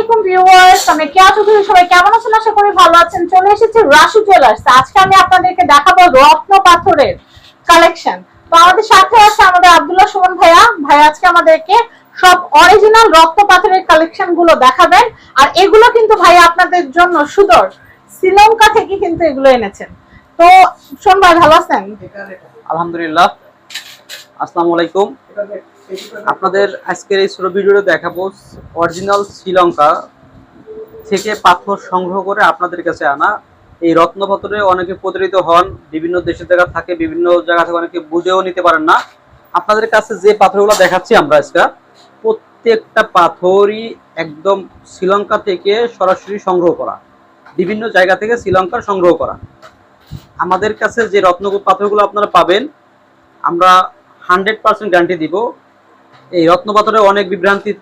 আলাইকুম ভিউয়ার্স, আমি কেয়া চৌধুরী, সবাই কেমন আছেন? আশা করি ভালো আছেন। চলে এসেছি রাশু জুয়েলার্স আজকে আমি আপনাদেরকে দেখাবো রত্ন পাথরের কালেকশন তো আমাদের সাথে আছে আমাদের আব্দুল্লাহ সুমন ভাইয়া। ভাই আজকে আমাদেরকে সব অরিজিনাল রত্ন পাথরের কালেকশনগুলো দেখাবেন। আর এগুলো কিন্তু ভাই আপনাদের জন্য সুদর। শ্রীলঙ্কা থেকে কিন্তু এগুলো এনেছেন। তো ভাই, ভালো আছেন? আলহামদুলিল্লাহ। আসসালামু আলাইকুম। আপনাদের আজকের এই ছোট ভিডিওটা দেখাবো অরিজিনাল শ্রীলঙ্কা থেকে পাথর সংগ্রহ করে আপনাদের কাছে আনা। এই রত্ন পাথরে অনেকে প্রতারিত হন, বিভিন্ন দেশের জায়গা থাকে, বিভিন্ন জায়গা থেকে অনেকে বুঝেও নিতে পারেন না। আপনাদের কাছে যে পাথরগুলো দেখাচ্ছি আমরা আজকে, প্রত্যেকটা পাথরই একদম শ্রীলঙ্কা থেকে সরাসরি সংগ্রহ করা। বিভিন্ন জায়গা থেকে শ্রীলঙ্কার সংগ্রহ করা। আমাদের কাছে যে রত্ন পাথরগুলো আপনারা পাবেন, আমরা হান্ড্রেড পার্সেন্ট গ্যারান্টি দিব। এই রত্ন পাথরে অনেক বিভ্রান্তি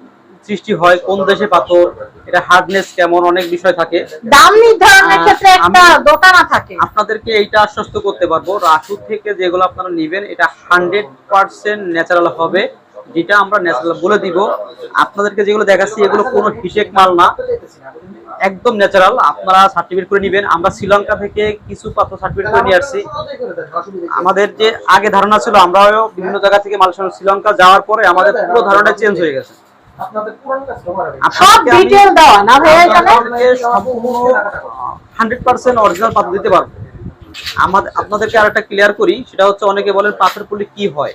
সৃষ্টি হয় কোন দেশে পাথর এটা হার্ডনেস কেমন অনেক বিষয় থাকে। দাম নির্ধারণের ক্ষেত্রে একটা দোটানা থাকে। আপনাদেরকে এইটা আশ্বস্ত করতে পারব রাসু থেকে যেগুলো আপনারা নেবেন এটা হান্ড্রেড পার্সেন্ট ন্যাচারাল হবে। যেটা আমরা ন্যাচারাল বলে দিব। আপনাদেরকে যেগুলো দেখাচ্ছি এগুলো কোনো হিসেক মাল না। একদম ন্যাচারাল। আপনারা সার্টিফিকেট করে নেবেন। আমরা শ্রীলঙ্কা থেকে কিছু পাত্র সার্টিফিকেট করে নিয়ে আসছি। আমাদের যে আগে ধারণা ছিল আমরাও বিভিন্ন জায়গা থেকে মাল শ্রীলঙ্কা যাওয়ার পরে আমাদের পুরো ধারণা চেঞ্জ হয়ে গেছে। সব ডিটেল দেওয়া না ভাইয়া এখানে? হান্ড্রেড পার্সেন্ট অরিজিনাল পাথর দিতে পারব। আমাদের আপনাদেরকে আর একটা ক্লিয়ার করি সেটা হচ্ছে অনেকে বলেন পাথর পড়লে কি হয়?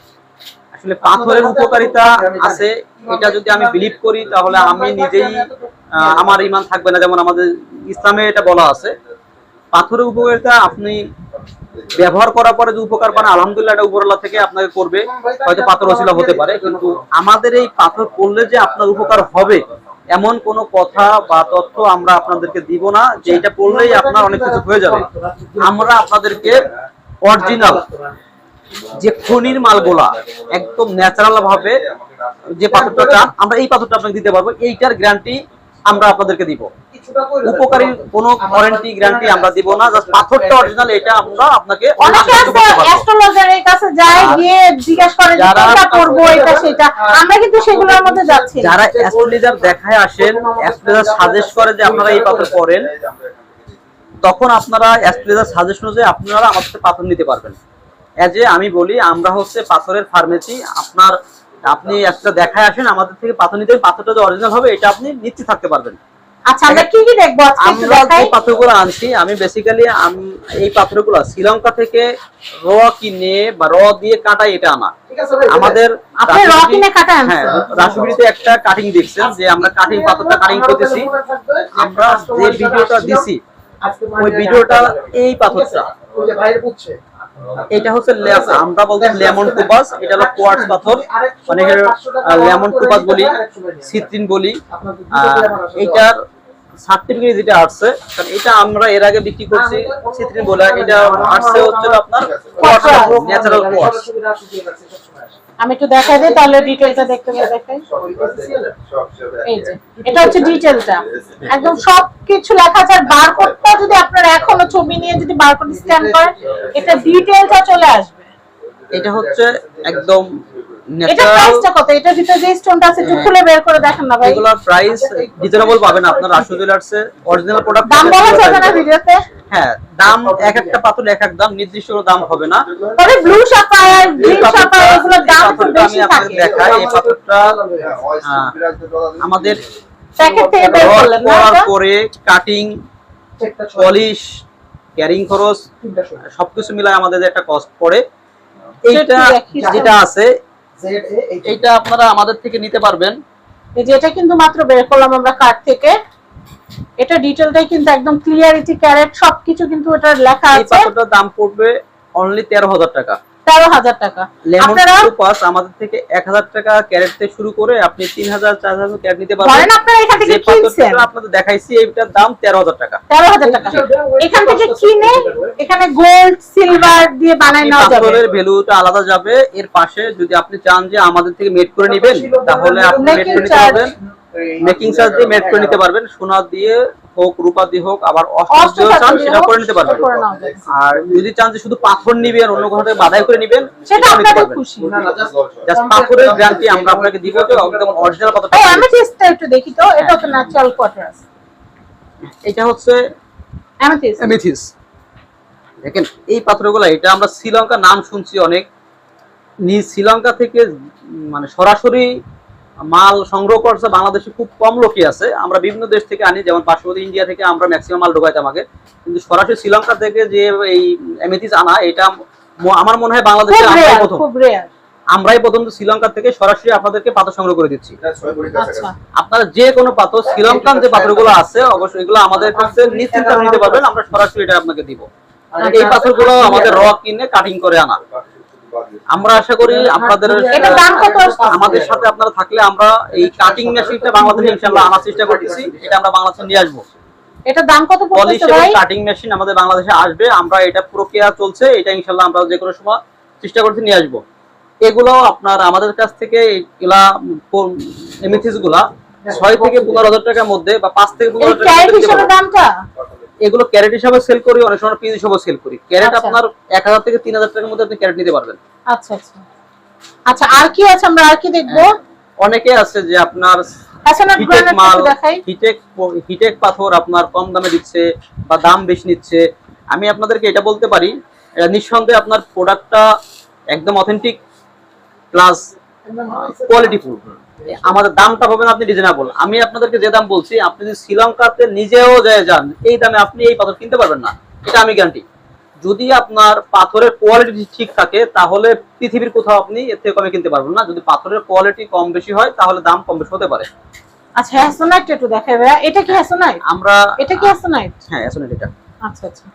আসলে পাথরের উপকারিতা আছে, এটা যদি আমি বিলিভ করি, তাহলে আমি নিজেই আমার ইমান থাকবে না, যেমন আমাদের ইসলামে এটা বলা আছে। পাথরের উপকারিতা আপনি ব্যবহার করার পরে যে উপকার পান, আলহামদুলিল্লাহ এটা উপরওয়ালা থেকে আপনাকে করবে। হয়তো পাথর ওসিলা হতে পারে, কিন্তু আমাদের এই পাথর পড়লে যে আপনার উপকার হবে, এমন কোন কথা বা তথ্য আমরা আপনাদেরকে দিব না, যে এটা পড়লেই আপনার অনেক কিছু হয়ে যাবে। আমরা আপনাদেরকে অরিজিনাল যে খনির মালগুলা একদম ন্যাচারাল ভাবে যে পাথরটা চান আমরা এই পাথরটা আপনাকে দিতে পারব এইটার গ্যারান্টি আমরা আপনাদেরকে দিব। উপকারী কোনো ওয়ারেন্টি গ্যারান্টি আমরা দিব না জাস্ট পাথরটা অরিজিনাল এটা আমরা আপনাকে অনেকে আছে অ্যাস্ট্রোলজারের কাছে যায় গিয়ে জিজ্ঞাসা করে কোনটা এটা সেটা। আমরা কিন্তু সেগুলোর মধ্যে যাচ্ছি যারা অ্যাস্ট্রোলজার দেখায় আসেন অ্যাস্ট্রোলজার সাজেস্ট করে যে আপনারা এই পাথর পড়েন তখন আপনারা অ্যাস্ট্রোলজার সাজেশন অনুযায়ী আপনারা থেকে পাথর নিতে পারবেন। এজ এ আমি বলি আমরা হচ্ছে পাথরের ফার্মেসি আপনার আপনি একটা দেখায় আসেন আমাদের থেকে পাথর নিতে পাথরটা যে অরিজিনাল হবে এটা আপনি নিশ্চিত থাকতে পারবেন। আচ্ছা আমরা কি কি দেখব? আজকে আমরা যে পাথরগুলো আনছি আমি বেসিক্যালি এই পাথরগুলো শ্রীলঙ্কা থেকে র কিনে বা র দিয়ে কাটাই এটা আনা আমাদের আপনি র কিনে কাটা আনছেন? হ্যাঁ রাসুবিড়িতে একটা কাটিং দেখছেন যে আমরা কাটিং পাথরটা কাটিং করতেছি। আমরা যে ভিডিওটা দিছি ওই ভিডিওটা এই পাথরটা। এটা হচ্ছে আমরা বলতে লেমন টুপাস এটা হলো কোয়ার্টস পাথর অনেকের লেমন টুপাস বলি সিট্রিন বলি এটার সার্টিফিকেট যেটা আসছে কারণ এটা আমরা এর আগে বিক্রি করছি সিট্রিন বলে এটা আসছে হচ্ছে আপনার ন্যাচারাল কোয়ার্টজ আমি একটু দেখাই দিই, তাহলে ডিটেলটা দেখতে দেখাই। এই যে, এটা হচ্ছে ডিটেলটা একদম সবকিছু লেখা আছে, আর বারকোডটা যদি আপনারা এখনও ছবি নিয়ে যদি বারকোড স্ক্যান করেন, এটা ডিটেলটা চলে আসবে। এটা হচ্ছে একদম এটা ন্যাচারাল প্রাইসটা কত? এটার ভিতরে যে স্টোনটা আছে একটু খুলে বের করে দেখেন না ভাই। এগুলোর প্রাইস রিজনেবল পাবেন আপনার রাশু জুয়েলার্সে। অরিজিনাল প্রোডাক্ট দাম বলা যাবে না ভিডিওতে? হ্যাঁ দাম এক একটা পাথর এক এক দাম নির্দিষ্ট দাম হবে না। তবে ব্লু সাফায়ার গ্রিন সাফায়ার এগুলোর দাম একটু বেশি থাকে। দেখাই এই পাথরটা আমাদের প্যাকেট থেকে বের করলেন না পরে কাটিং পলিশ ক্যারিং খরচ সবকিছু মিলায় আমাদের একটা কস্ট পড়ে। এইটা যেটা আছে এইটা। আপনারা আমাদের থেকে নিতে পারবেন। এই যে এটা কিন্তু মাত্র বের করলাম আমরা কার্ড থেকে। এটা ডিটেলটাই কিন্তু একদম ক্লিয়ারিটি ক্যারেট সবকিছু কিন্তু এটা লেখা এই আছে। পাথরটার দাম পড়বে অনলি তেরো হাজার টাকা। তেরো হাজার টাকা। আপনারা আমাদের থেকে এক হাজার টাকা ক্যারেট থেকে শুরু করে আপনি তিন হাজার চার হাজার ক্যারেট নিতে ধরেন পারবেন আপনারা এখান থেকে কিনছেন। আপনাদের দেখাইছি এইটার দাম তেরো হাজার টাকা। তেরো হাজার টাকা। এখান থেকে কিনে এখানে গোল্ড সিলভার দিয়ে বানাই নেওয়া যাবে। পাথরের ভ্যালুটা আলাদা যাবে। এর পাশে যদি আপনি চান যে আমাদের থেকে মেড করে নেবেন তাহলে আপনি মেড করে নিতে পারবেন। মেকিং চার্জ দিয়ে মেড করে নিতে পারবেন সোনা দিয়ে হোক রূপা দিয়ে হোক আবার অষ্ট চান সেটা করে নিতে পারবেন। আর যদি চান যে শুধু পাথর নিবেন অন্য কোথাও থেকে বাধাই করে নিবেন সেটা আপনাদের। খুশি। জাস্ট পাথরের গ্যারান্টি আমরা আপনাকে দিব যে একদম অরিজিনাল পাথরটা এই অ্যামেথিস্টটা একটু দেখি তো এটা তো ন্যাচারাল কোয়ার্টার এটা হচ্ছে অ্যামেথিস্ট এমিথিস দেখেন এই পাথরগুলো এটা আমরা শ্রীলঙ্কা নাম শুনছি অনেক। নিজ শ্রীলঙ্কা থেকে মানে সরাসরি মাল সংগ্রহ করছে বাংলাদেশে খুব কম লোকই আছে। আমরা বিভিন্ন দেশ থেকে আনি যেমন পার্শ্ববর্তী ইন্ডিয়া থেকে আমরা ম্যাক্সিমাম মাল ঢোকাইতাম আগে কিন্তু সরাসরি শ্রীলঙ্কা থেকে যে এই এমিথিস আনা এটা আমার মনে হয় বাংলাদেশে আমরাই প্রথম। খুব আমরাই প্রথম শ্রীলঙ্কা থেকে সরাসরি আপনাদেরকে পাথর সংগ্রহ করে দিচ্ছি। আচ্ছা। আপনারা যে কোনো পাথর শ্রীলঙ্কান যে পাথরগুলো আছে অবশ্যই এগুলো আমাদের কাছে নিশ্চিন্তে নিতে পারবেন আমরা সরাসরি এটা আপনাকে দিব। এই পাথরগুলো আমাদের র কিনে কাটিং করে আনা। আমরা আশা করি আপনাদের? আমাদের সাথে আপনারা থাকলে আমরা এই কাটিং মেশিনটা বাংলাদেশে ইনশাআল্লাহ আনার চেষ্টা করতেছি। এটা আমরা বাংলাদেশে নিয়ে আসব। এটার দাম কত পড়তেছে ভাই? কাটিং মেশিন আমাদের বাংলাদেশে আসবে। আমরা এটা প্রক্রিয়া চলছে। এটা ইনশাআল্লাহ আমরা যে কোনো সময় চেষ্টা করতে নিয়ে আসব। এগুলো আপনার আমাদের কাছ থেকে এগুলা এমিথিসগুলা ছয় থেকে পনেরো হাজার টাকার মধ্যে বা পাঁচ থেকে এই পনেরো হাজার ক্যারেট এগুলো ক্যারেট হিসাবে সেল করি অনেক সময় পিস হিসাবে সেল করি। ক্যারেট আচ্ছা। আপনার এক হাজার থেকে তিন হাজার টাকার মধ্যে আপনি ক্যারেট নিতে পারবেন। আচ্ছা আচ্ছা। আচ্ছা আর কি আছে? আমরা আর কি দেখব? অনেকে আছে যে আপনার আচ্ছা না হিটেক মাল দেখাই। হিটেক হিটেক পাথর আপনার কম দামে দিচ্ছে বা দাম বেশি নিচ্ছে। আমি আপনাদেরকে এটা বলতে পারি নিঃসন্দেহে আপনার প্রোডাক্টটা একদম অথেন্টিক প্লাস কোয়ালিটিফুল আমাদের দামটা পাবেন আপনি রিজনেবল আমি আপনাদেরকে যে দাম বলছি আপনি যদি শ্রীলঙ্কাতে নিজেও যায় যান এই দামে আপনি এই পাথর কিনতে পারবেন না। এটা আমি গ্যারান্টি যদি আপনার পাথরের কোয়ালিটি ঠিক থাকে তাহলে পৃথিবীর কোথাও আপনি এর থেকে কমে কিনতে পারবেন না। যদি পাথরের কোয়ালিটি কম বেশি হয় তাহলে দাম কম বেশি হতে পারে। আচ্ছা হ্যাসোনাইট একটু দেখাই ভাইয়া। এটা কি হ্যাসোনাইট আমরা এটা কি হ্যাসোনাইট হ্যাঁ আসলে এটা। আচ্ছা আচ্ছা।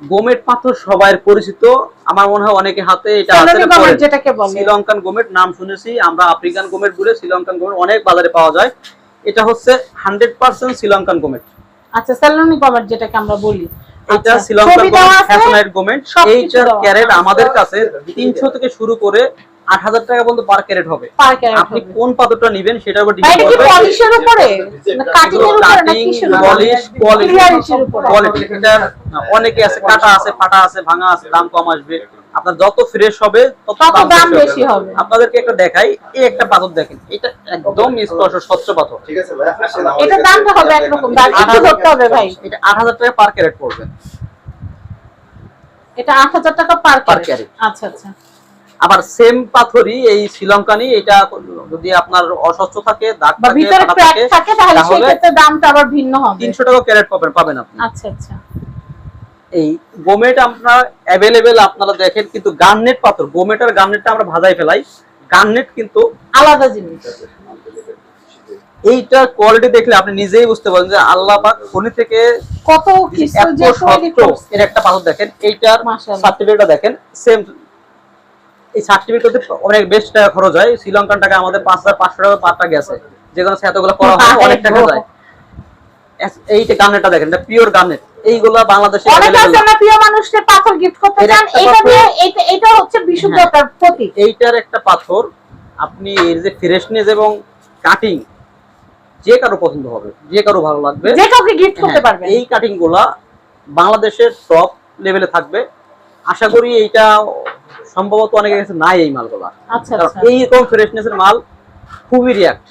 গোমেট পাথর সবাই পরিচিত। আমার মনে হয় অনেকে হাতে এটা শ্রীলঙ্কান গোমেট নাম শুনেছি আমরা আফ্রিকান গোমেট বলে শ্রীলঙ্কান গোমেট অনেক বাজারে পাওয়া যায়। এটা হচ্ছে হান্ড্রেড পার্সেন্ট শ্রীলঙ্কান গোমেট। আচ্ছা স্যালনি পাওয়ার যেটাকে আমরা বলি। এটা আচ্ছা, শ্রীলঙ্কান গোমেট আছে? গোমেট। এইটার ক্যারেট আমাদের কাছে তিনশো থেকে শুরু করে আট হাজার টাকা পর্যন্ত পার ক্যারেট হবে। পার ক্যারেট আপনি কোন পাথরটা নেবেন সেটার উপর ডিপেন্ড করবে পলিশের উপরে? কাটিং এর উপরে না কিসের পলিশ কোয়ালিটি কোয়ালিটি এটার অনেকে আছে কাটা আছে ফাটা আছে ভাঙা আছে দাম কম আসবে। আপনার যত ফ্রেশ হবে তত দাম বেশি হবে। আপনাদেরকে একটা দেখাই এই একটা পাথর দেখেন এটা একদম স্পষ্ট স্বচ্ছ পাথর। ঠিক আছে ভাই দামটা হবে একরকম দাম একটু ধরতে হবে ভাই। এটা আট হাজার টাকা পার ক্যারেট পড়বে। এটা আট হাজার টাকা পার ক্যারেট আচ্ছা আচ্ছা। আবার সেম পাথরই এই শ্রীলঙ্কানি এটা যদি আপনার অস্বচ্ছ থাকে দাগ থাকে ভিতরে ক্র্যাক থাকে তাহলে সেই ক্ষেত্রে দামটা আবার ভিন্ন হবে। তিনশো টাকা ক্যারেট পাবেন পাবেন আপনি। আচ্ছা আচ্ছা। এই গোমেট আপনার অ্যাভেলেবেল আপনারা দেখেন কিন্তু গার্নেট পাথর গোমেট আর গার্নেটটা আমরা ভাজাই ফেলাই। গার্নেট কিন্তু আলাদা জিনিস। এইটার কোয়ালিটি দেখলে আপনি নিজেই বুঝতে পারেন যে আল্লাহ পাক খনি থেকে কত কিছু যে করছে। এর একটা পাথর দেখেন এইটার। সার্টিফিকেটটা দেখেন সেম এই সার্টিফিকেটতে অনেক বেশি টাকা খরচ হয়। শ্রীলঙ্কান টাকা আমাদের পাঁচ হাজার পাঁচশো টাকা পার টাকা গেছে যে কোনো এতগুলো করা হয় অনেক টাকা যায়। এইটা গার্নেটটা দেখেন এটা পিওর গার্নেট এইগুলা বাংলাদেশে অনেকে আছে প্রিয় মানুষকে পাথর গিফট করতে চান। এটা দিয়ে এটা এটা হচ্ছে বিশুদ্ধতার প্রতীক। এইটার একটা পাথর আপনি এর যে ফ্রেশনেস এবং কাটিং যে কারও পছন্দ হবে যে কারও ভালো লাগবে যে কাউকে গিফট করতে হ্যাঁ, পারবেন। এই কাটিংগুলা বাংলাদেশের টপ লেভেলে থাকবে। আশা করি এইটা সম্ভবত অনেকের কাছে নাই এই মালগুলা। আচ্ছা আচ্ছা। এইরকম ফ্রেশনেস এর মাল খুবই রিয়াক্ট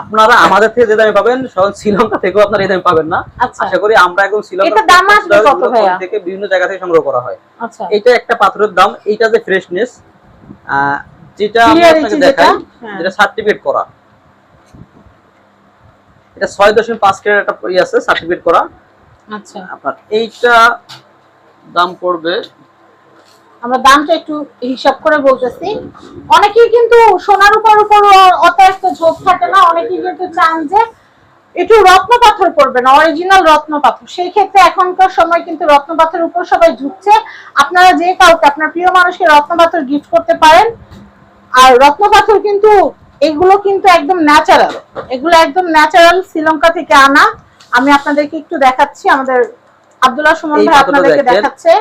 আপনারা আমাদের থেকে যে দামে পাবেন শ্রীলঙ্কা থেকেও আপনারা এই দামে পাবেন না। আচ্ছা। আশা করি আমরা একদম শ্রীলঙ্কা? থেকে বিভিন্ন জায়গা থেকে সংগ্রহ করা হয়। এটা একটা পাথরের দাম এইটা যে ফ্রেশনেস যেটা আপনাকে দেখাই হ্যাঁ। যেটা সার্টিফিকেট করা। এটা ছয় দশমিক পাঁচ ক্যারেট একটা ই আছে সার্টিফিকেট করা। আচ্ছা। আপনার এইটা দাম পড়বে আমরা দামটা একটু হিসাব করে বলতেছি। অনেকেই কিন্তু সোনার উপর উপর অত একটা ঝোঁক থাকে না অনেকেই কিন্তু চান যে একটু রত্ন পাথর পড়বে না অরিজিনাল রত্ন পাথর সেই ক্ষেত্রে এখনকার সময় কিন্তু রত্ন পাথরের উপর সবাই ঝুঁকছে। আপনারা যে কাউকে আপনার প্রিয় মানুষকে রত্ন পাথর গিফট করতে পারেন আর রত্ন পাথর কিন্তু এগুলো কিন্তু একদম ন্যাচারাল এগুলো একদম ন্যাচারাল শ্রীলঙ্কা থেকে আনা। আমি আপনাদেরকে একটু দেখাচ্ছি আমাদের আব্দুল্লাহ সুমন ভাই আপনাদেরকে দেখাচ্ছে।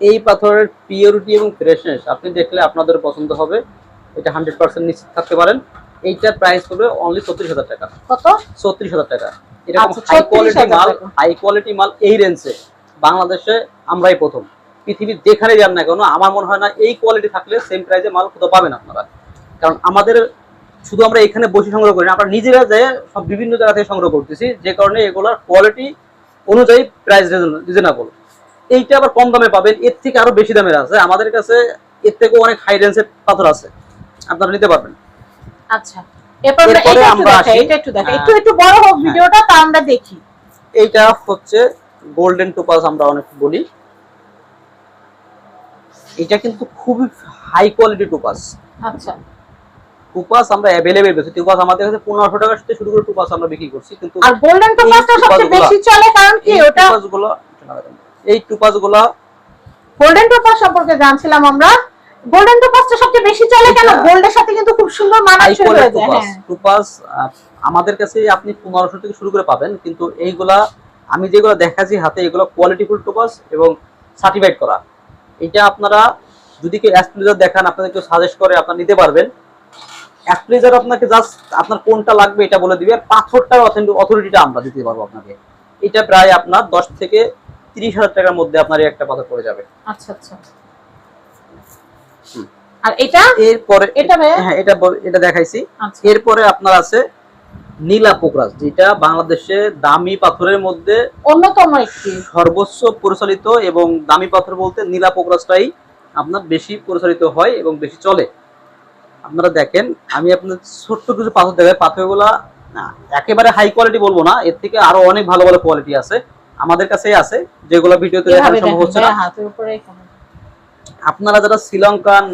এই পাথরের পিওরিটি এবং ফ্রেশনেস আপনি দেখলে আপনাদের পছন্দ হবে। এটা হান্ড্রেড পার্সেন্ট নিশ্চিত থাকতে পারেন। এইটার প্রাইস পড়বে অনলি ছত্রিশ হাজার টাকা। কত? ছত্রিশ হাজার টাকা। এরকম হাই কোয়ালিটি মাল হাই কোয়ালিটি মাল এই রেঞ্জে বাংলাদেশে আমরাই প্রথম। পৃথিবীর যেখানে যান না কেন আমার মনে হয় না এই কোয়ালিটি থাকলে সেম প্রাইসে মাল কোথাও পাবেন আপনারা। কারণ আমাদের শুধু আমরা এখানে বসে সংগ্রহ করি না আমরা নিজেরা যে সব বিভিন্ন জায়গা থেকে সংগ্রহ করতেছি যে কারণে এগুলোর কোয়ালিটি অনুযায়ী প্রাইস রিজনেবল এইটা আবার কম দামে পাবেন এর থেকে আরও বেশি দামের আছে। আমাদের কাছে এর থেকে অনেক হাই রেঞ্জের পাথর আছে। আপনারা নিতে পারবেন। আচ্ছা এরপর আমরা এটা একটু আমরা আসি। এটা একটু দেখাই। হ্যাঁ। একটু একটু বড় হোক ভিডিওটা তা আমরা দেখি। এইটা হচ্ছে গোল্ডেন আমরা অনেক বলি। এটা কিন্তু খুবই হাই কোয়ালিটি টোপাস আচ্ছা। টুপাস আমরা টুপাস আমাদের কাছে টাকা থেকে শুরু করে টুপাস আমরা বিক্রি করছি কিন্তু আর গোল্ডেন টোপাসটা সবচেয়ে বেশি চলে কারণ কি? ওটা টুপাসগুলো এই টুপাসগুলো গোল্ডেন টোপাস সম্পর্কে জানছিলাম আমরা। গোল্ডেন টোপাসটা সবচেয়ে বেশি চলে কেন? গোল্ডের সাথে কিন্তু খুব সুন্দর মানানসই হয়ে যায় টুপাস হ্যাঁ। টুপাস আমাদের কাছে আপনি পনেরোশো থেকে শুরু করে পাবেন কিন্তু এইগুলা আমি যেগুলো দেখাচ্ছি হাতে এগুলো কোয়ালিটিফুল টুপাস এবং সার্টিফাইড করা। এটা আপনারা যদি কেউ অ্যাস্ট্রেজার দেখান আপনাদের কেউ সাজেস্ট করে আপনারা নিতে পারবেন। অ্যাস্ট্রেজার আপনাকে জাস্ট আপনার কোনটা লাগবে এটা বলে দিবে। পাথরটার অথরিটিটা আমরা দিতে পারব আপনাকে। এটা প্রায় আপনার দশ থেকে তিরিশ হাজার টাকার মধ্যে আপনার একটা পাথর পড়ে যাবে। আচ্ছা আচ্ছা। আর এটা? এরপরে এটা হ্যাঁ এটা এটা দেখাইছি। আচ্ছা। এরপরে আপনার আছে নীলা পোকরাজ যেটা বাংলাদেশে দামি পাথরের মধ্যে অন্যতম একটি। সর্বোচ্চ পরিচালিত এবং দামি পাথর বলতে নীলা পোকরাজটাই আপনার বেশি পরিচালিত হয় এবং বেশি চলে। আপনারা দেখেন আমি আপনার ছোট্ট কিছু পাথর দেখাই। পাথরগুলা একেবারে হাই কোয়ালিটি বলব না এর থেকে আরও অনেক ভালো ভালো কোয়ালিটি আছে। আমাদের কাছেই আছে যেগুলো ভিডিওতে দেখানো সম্ভব হচ্ছে না। আপনারা যারা শ্রীলঙ্কান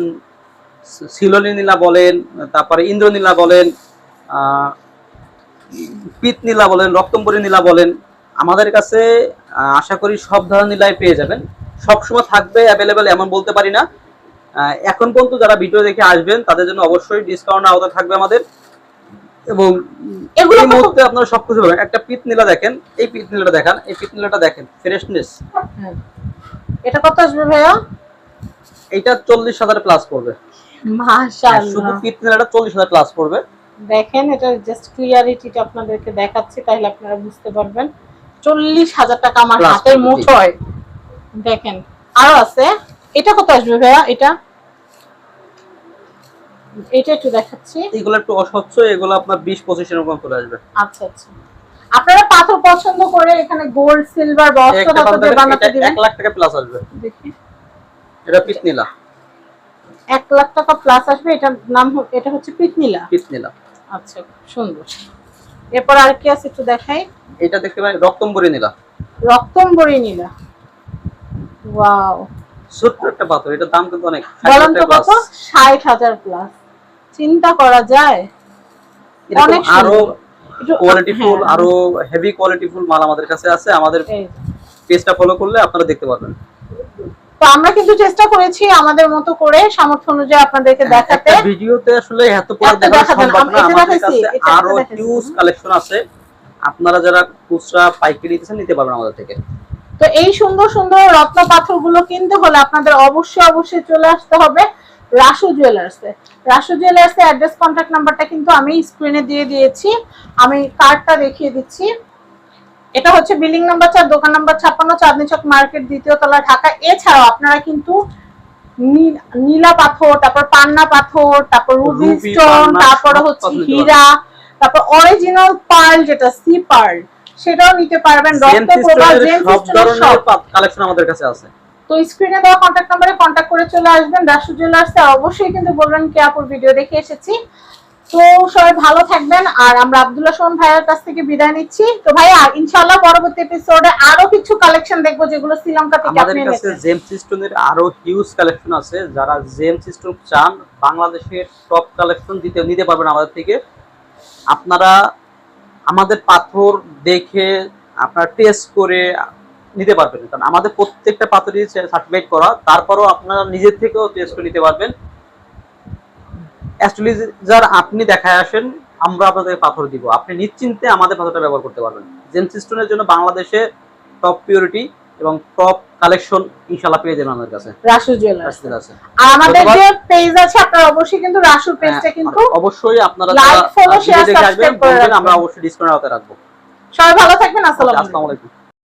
সিলোনি নীলা বলেন তারপরে ইন্দ্রনীলা বলেন পিত নীলা বলেন রক্তম্বরী নীলা বলেন আমাদের কাছে আশা করি সব ধরনের নীলাই পেয়ে যাবেন। সবসময় থাকবে অ্যাভেলেবেল এমন বলতে পারি না। এখন পর্যন্ত যারা ভিডিও দেখে আসবেন তাদের জন্য অবশ্যই ডিসকাউন্ট আওতা থাকবে আমাদের। এবং এগুলো মুহূর্তে আপনারা সবকিছু পাবেন। একটা পিত নীলা দেখেন এই পিত নীলাটা দেখান এই পিত নীলাটা দেখেন ফ্রেশনেস হ্যাঁ। এটা কত আসবে ভাইয়া? এইটা চল্লিশ হাজার প্লাস পড়বে। হ্যাঁ, শুধু পিত নীলাটা চল্লিশ হাজার প্লাস পড়বে। দেখেন এটা জাস্ট ক্লিয়ারিটিটা আপনাদেরকে দেখাচ্ছি তাহলে আপনারা বুঝতে পারবেন। চল্লিশ হাজার টাকা আমার হাতের মুঠোয়। দেখেন আরও আছে। এটা কত আসবে ভাইয়া? এটা? এটা একটু দেখাচ্ছি। এগুলো একটু অস্বচ্ছ এগুলো আপনার বিশ পঁচিশ এরকম চলে আসবে। আচ্ছা আচ্ছা। আপনারা পাথর পছন্দ করে এখানে গোল্ড সিলভার বস্ত্র ধাতু দিয়ে বানাতে এটা দিবেন। এক লাখ টাকা প্লাস আসবে। দেখি। এটা পিতনীলা এক লাখ টাকা প্লাস আসবে এটার নাম এটা হচ্ছে পিটনিলা। পিতনীলা আচ্ছা সুন্দর। এরপর আর কি আছে একটু দেখাই। এটা দেখতে পারেন রক্তম্বরী নীলা। রক্তম্বরী নীলা। ওয়াও ছোট্ট একটা পাথর এটার দাম কিন্তু অনেক। বলেন তো কত? ষাট হাজার প্লাস চিন্তা করা যায়। অনেক। আরও কোয়ালিটিফুল হ্যাঁ, আরও হেভি কোয়ালিটিফুল মাল আমাদের কাছে আছে। আমাদের পেজটা ফলো করলে আপনারা দেখতে পারবেন। তো আমরা কিন্তু চেষ্টা করেছি আমাদের মতো করে সামর্থ্য অনুযায়ী আপনাদেরকে দেখাতে। ভিডিওতে আসলে এত দেখানো দেখাবেন, সম্ভব না। আমাদের কাছে আরও হিউজ কালেকশন আছে। আপনারা যারা খুচরা পাইকারি নিতেছেন নিতে পারবেন আমাদের থেকে। তো এই সুন্দর সুন্দর রত্ন পাথরগুলো কিনতে হলে আপনাদের অবশ্যই অবশ্যই চলে আসতে হবে। রাসু জুয়েলার্সে রাসু জুয়েলার্সে অ্যাড্রেস কন্ট্যাক্ট নাম্বারটা কিন্তু আমি স্ক্রিনে দিয়ে দিয়েছি। আমি কার্ডটা দেখিয়ে দিচ্ছি। এটা হচ্ছে বিল্ডিং নাম্বার চার দোকান নাম্বার ছাপ্পান্ন চাঁদনি চক মার্কেট দ্বিতীয় তলা ঢাকা। এছাড়াও আপনারা কিন্তু নীলা পাথর তারপর পান্না পাথর তারপর রুবি স্টোন তারপর হচ্ছে হীরা তারপর অরিজিনাল পার্ল যেটা সি পার্ল সেটাও নিতে পারবেন। রক্ত প্রবাহ জেম সব কালেকশন আমাদের কাছে আছে। তো স্ক্রিনে দেওয়া কন্ট্যাক্ট নাম্বারে কন্ট্যাক্ট করে চলে আসবেন। রাসু জুয়েলার্সে অবশ্যই কিন্তু বলবেন কি আপুর ভিডিও দেখে এসেছি? তো সবাই ভালো থাকবেন। আর আমরা আব্দুল্লাহ সোহন ভাইয়ের কাছ থেকে বিদায় নিচ্ছি। তো ভাইয়া ইনশাআল্লাহ পরবর্তী এপিসোডে আরও কিছু কালেকশন দেখব যেগুলো শ্রীলঙ্কা থেকে আমাদের আপনি কাছে এনেছেন। জেম সিস্টেমের আরও হিউজ কালেকশন আছে। যারা জেম সিস্টেম চান বাংলাদেশের টপ কালেকশন দিতে নিতে পারবেন আমাদের থেকে। আপনারা আমাদের পাথর দেখে আপনারা টেস্ট করে নিতে পারবেন। কারণ আমাদের প্রত্যেকটা পাথরই সার্টিফাইড করা তারপরও আপনারা নিজের থেকেও টেস্ট নিতে পারবেন। অ্যাস্ট্রোলজার আপনি দেখায় আসেন আমরা আপনাদের পাথর দিব। আপনি নিশ্চিন্তে আমাদের পাথরটা ব্যবহার করতে পারবেন। জেম সিস্টেমের জন্য বাংলাদেশে টপ পিউরিটি এবং টপ কালেকশন ইনশাল্লাহ পেয়ে যাবেন আমাদের কাছে। রাসু জুয়েলার্স আছে আর আমাদের যে পেজ আছে আপনারা অবশ্যই কিন্তু রাসুর পেজটা হ্যাঁ, কিন্তু অবশ্যই আপনারা Like, যারা follow, ভিডিও share, দেখে আসবেন subscribe করে বলবেন, আমরা অবশ্যই ডিসকাউন্ট আওতায় রাখব। সবাই ভালো থাকবেন আসসালামু আলাইকুম।